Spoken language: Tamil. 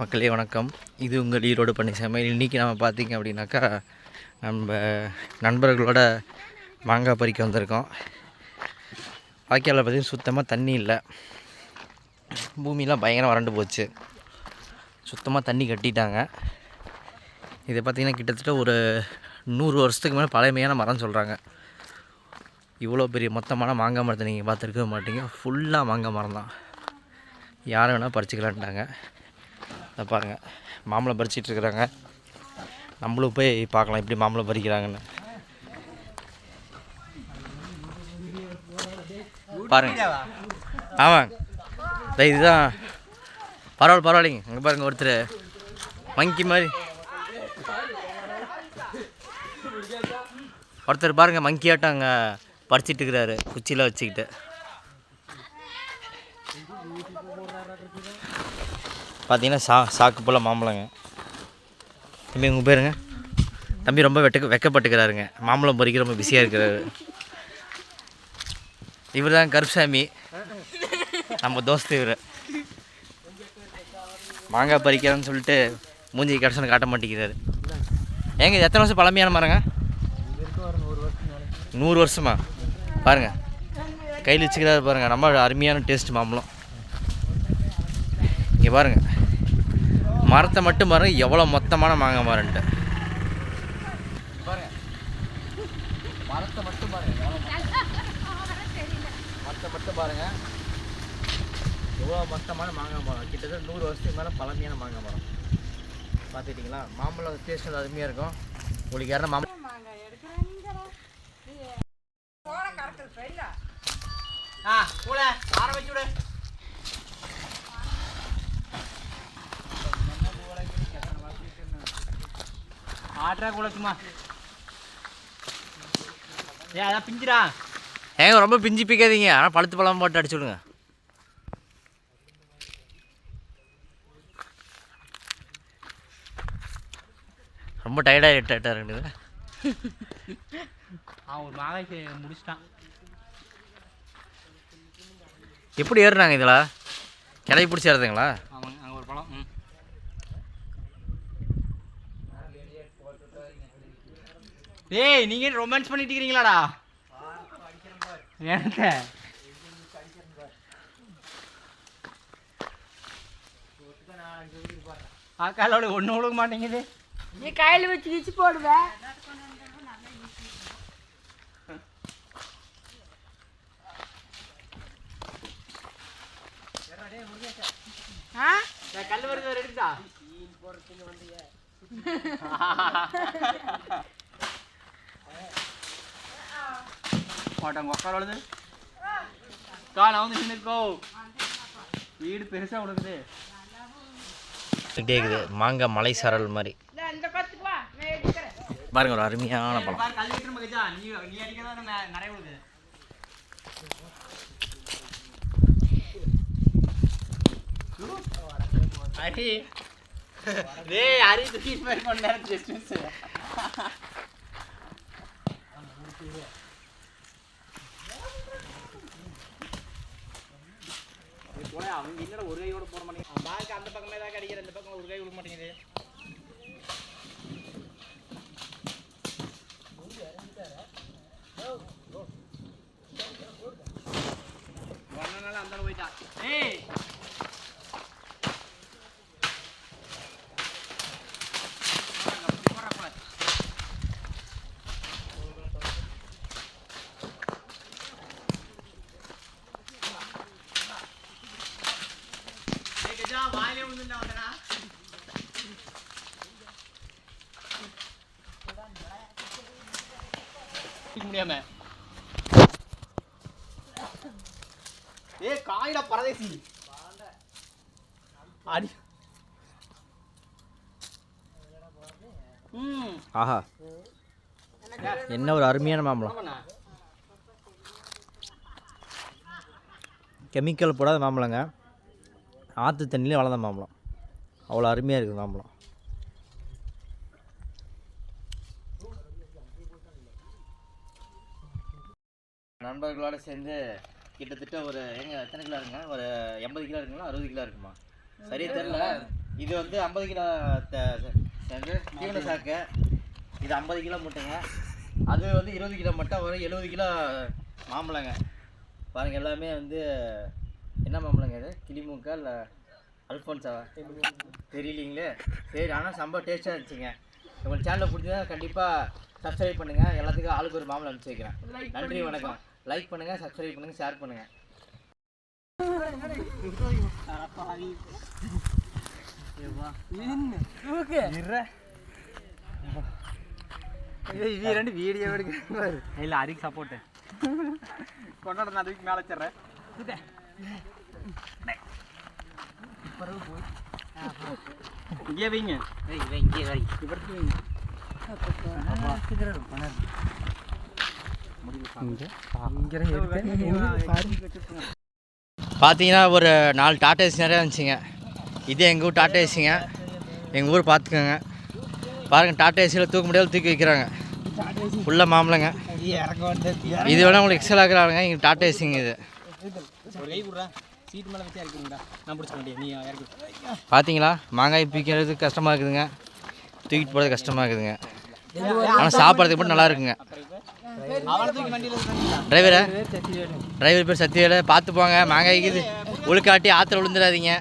மக்களே வணக்கம். இது உங்கள் ஈரோடு பண்ணி சமையல் இன்றைக்கி நம்ம பார்த்தீங்க அப்படின்னாக்கா நம்ம நண்பர்களோட மாங்காய் பறிக்க வந்திருக்கோம். வாய்க்காலில் பார்த்தீங்கன்னா சுத்தமாக தண்ணி இல்லை. பூமியெலாம் பயங்கரம் வறண்டு போச்சு. சுத்தமாக தண்ணி கட்டிட்டாங்க. இதை பார்த்திங்கன்னா கிட்டத்தட்ட ஒரு நூறு வருஷத்துக்கு மேலே பழமையான மரம் சொல்கிறாங்க இவ்வளோ பெரிய மொத்தமான மாங்காய் மரத்தை நீங்கள் பார்த்துருக்க மாட்டீங்க. ஃபுல்லாக மாங்காய் மரம் தான் யார் வேணால் பறிச்சுக்கலான்ட்டாங்க. அதை பாருங்கள் மாம்பழம் பறிச்சிட்டு இருக்கிறாங்க. நம்மளும் போய் பார்க்கலாம் எப்படி மாம்பழம் பறிக்கிறாங்கன்னு. பாருங்க. ஆமாம் இதுதான். பரவாயில்ல பரவாயில்லைங்க. அங்கே பாருங்க ஒருத்தர். மங்கி மாதிரி. ஒருத்தர் பாருங்க மங்கியாட்டம் அங்கே பறிச்சிட்டு இருக்கிறாரு. குச்சியில் வச்சுக்கிட்டு. பார்த்தீங்கன்னா சா சாக்கு போல் மாம்பழங்க. தம்பி உங்கள் பேருங்க? தம்பி ரொம்ப வெட்ட வெக்கப்பட்டுக்கிறாருங்க. மாம்பழம் பறிக்க ரொம்ப பிஸியாக இருக்கிறாரு. இவர் தான் கருப்சாமி. நம்ம தோஸ்து இவர். மாங்காய் பறிக்கிறேன்னு சொல்லிட்டு மூஞ்சி கடைசனை காட்ட மாட்டேங்கிறாரு. ஏங்க இது எத்தனை வருஷம் பழமையான மரங்க? நூறு வருஷமா? பாருங்க. கையில் வச்சுக்கிறாரு பாருங்கள் நம்ம அருமையான டேஸ்ட் மாம்பழம். இங்கே பாருங்க. மரத்தை மட்டும் பாருங்க எவ்வளோ மொத்தமான மாங்காய் மரம்ட்டு பாருங்க மரத்தை மட்டும் பாருங்க. மரத்தை மட்டும் பாருங்க எவ்வளோ மொத்தமான மாங்காய் மரம்? கிட்டத்தட்ட நூறு வருஷத்துக்கு மேலே பழமையான மாங்காய் மரம். பார்த்துக்கிட்டிங்களா? மாம்பழம் டேஸ்ட் அருமையாக இருக்கும். உங்களுக்கு யாரும் மாம்பழம் ஆ கூட விடு. ஆட்ரா கூட சும்மா. ஏ அதான் பிஞ்சிரா ஏங்க ரொம்ப பிஞ்சு பிக்காதீங்க. ஆனால் பழுத்து பழம் போட்டு அடிச்சு விடுங்க. ரொம்ப டயர்டாக டயர்டாக இருக்குது. அவன் ஒரு மாங்காய்க்கு முடிச்சிட்டான். எப்படி ஏறுனாங்க இதில் கிளை பிடிச்சி ஏறுதுங்களா அவன் அங்கே ஒரு பழம் ம் ஏய் நீங்கள் ரொமான்ஸ் பண்ணிட்டு இருக்கிறீங்களாடா எனக்கு ஆக்காலோட ஒன்று விழுக மாட்டேங்குது. நீ கையில் வச்சு கிச்சு போடுவேன் ஆ? கல் வருது ஒரு எடுத்தா மாட்டாங்க உட்கார வருது காலை வந்து நின்றுக்கோ வீடு பெருசாக உனக்குது இருக்குது மாங்காய் மலை சாரல் மாதிரி. இந்த இந்த பத்துக்கு வா. நான் எடுக்கிறேன் பாருங்க ஒரு அருமையான பழம் கல் விட்டு மகிச்சா நீ நீ அடிக்கிறதா நிறைய விழுது ஹரி டேய் ஹரி தூக்கிட்டு போய் கொஞ்ச நேரம் மிஸ் அவங்க இல்லடா ஒரு கையோட போட மாட்டேங்குது. பாக்கு அந்த பக்கமே தான் கிடைக்கிற இந்த பக்கம் ஒரு கை விட மாட்டேங்குது. ஒன்னனால அந்த போயிட்டான் ஏய் முடியாம ஏ காயிடா பரதேசி. அடி. ஆஹா. என்ன ஒரு அருமையான மாம்பழம். கெமிக்கல் போடாத மாம்பழங்க. ஆற்று தண்ணியிலே வளர்ந்த மாம்பழம். அவ்வளோ அருமையாக இருக்குது மாம்பழம். நண்பர்களோட சேர்ந்து கிட்டத்தட்ட ஒரு எங்க எத்தனை கிலோ இருக்குங்க? ஒரு எண்பது கிலோ இருக்குங்களா? அறுபது கிலோ இருக்குமா? சரியா தெரியல. இது வந்து ஐம்பது கிலோ? தீவன சாக்கு. இது ஐம்பது கிலோ மூட்டைங்க. அது வந்து இருபது கிலோ மட்டும் வரும் எழுபது கிலோ மாம்பழங்க. பாருங்க எல்லாமே வந்து என்ன மாம்பழங்க இது? கிளிமூக்கா இல்லை அல்ஃபோன்ஸாவா தெரியலீங்களே. சரி ஆனால் சம்ப டேஸ்ட்டாக இருந்துச்சுங்க. உங்கள் சேனலில் பிடிச்சதா கண்டிப்பாக சப்ஸ்கிரைப் பண்ணுங்கள் எல்லாத்துக்கும் ஆளுக்கு ஒரு மாம்பழம் அனுப்பிச்சி வைக்கிறேன். நன்றி வணக்கம். லைக் பண்ணுங்கள் சப்ஸ்கிரைப் பண்ணுங்கள் ஷேர் பண்ணுங்கள் ரெண்டு வீடியோ எடுக்க இல்லை அதுக்கு சப்போர்ட்டு கொண்டாட நான் அதுக்கு மேலே வச்சிடுறேன். இங்கே வைங்க. இங்கே வை இவருக்கு வைங்க. பார்த்தீங்கன்னா ஒரு நாலு டாட்டா ஏசி நிறையா இருந்துச்சுங்க. இது எங்கள் ஊர் டாட்டா ஏசிங்க. எங்கள் ஊர் பார்த்துக்கோங்க பாருங்கள் டாட்டா ஏசியில் தூக்க முடியாத தூக்கி வைக்கிறாங்க. ஃபுல்லாக மாம்பழங்க. இது வேணால் உங்களுக்கு எக்ஸல் ஆகுறாங்க எங்கள் டாட்டா ஏசிங்க இது. பார்த்தீங்களா மாங்காய் பிக்கிறது கஷ்டமாக இருக்குதுங்க. தூக்கிட்டு போகிறது கஷ்டமாக இருக்குதுங்க. ஆனால் சாப்பிட்றதுக்கு மட்டும் நல்லா இருக்குங்க. டிரைவரை டிரைவர் பேர் சத்தியவேலை பார்த்து போங்க மாங்காய்க்கு இது உழுக்காட்டி ஆற்றுல விழுந்துடாதீங்க.